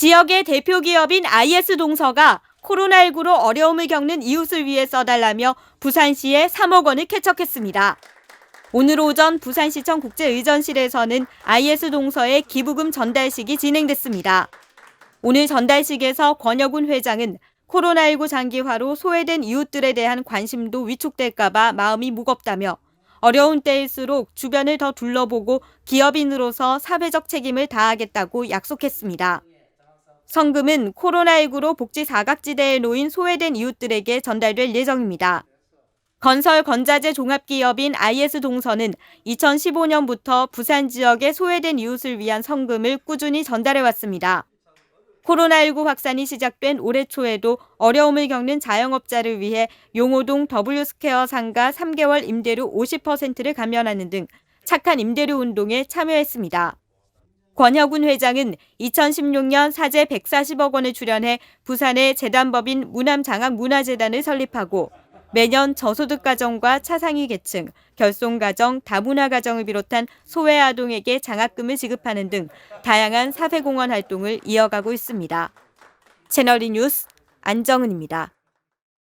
지역의 대표 기업인 IS 동서가 코로나19로 어려움을 겪는 이웃을 위해 써달라며 부산시에 3억 원을 캐척했습니다. 오늘 오전 부산시청 국제의전실에서는 IS 동서의 기부금 전달식이 진행됐습니다. 오늘 전달식에서 권혁훈 회장은 코로나19 장기화로 소외된 이웃들에 대한 관심도 위축될까봐 마음이 무겁다며 어려운 때일수록 주변을 더 둘러보고 기업인으로서 사회적 책임을 다하겠다고 약속했습니다. 성금은 코로나19로 복지 사각지대에 놓인 소외된 이웃들에게 전달될 예정입니다. 건설 건자재 종합기업인 IS 동서는 2015년부터 부산 지역의 소외된 이웃을 위한 성금을 꾸준히 전달해 왔습니다. 코로나19 확산이 시작된 올해 초에도 어려움을 겪는 자영업자를 위해 용호동 W스퀘어 상가 3개월 임대료 50%를 감면하는 등 착한 임대료 운동에 참여했습니다. 권혁훈 회장은 2016년 사재 140억 원을 출연해 부산의 재단법인 무남장학 문화재단을 설립하고 매년 저소득 가정과 차상위 계층, 결손 가정, 다문화 가정을 비롯한 소외 아동에게 장학금을 지급하는 등 다양한 사회 공헌 활동을 이어가고 있습니다. 채널이 뉴스 안정은입니다.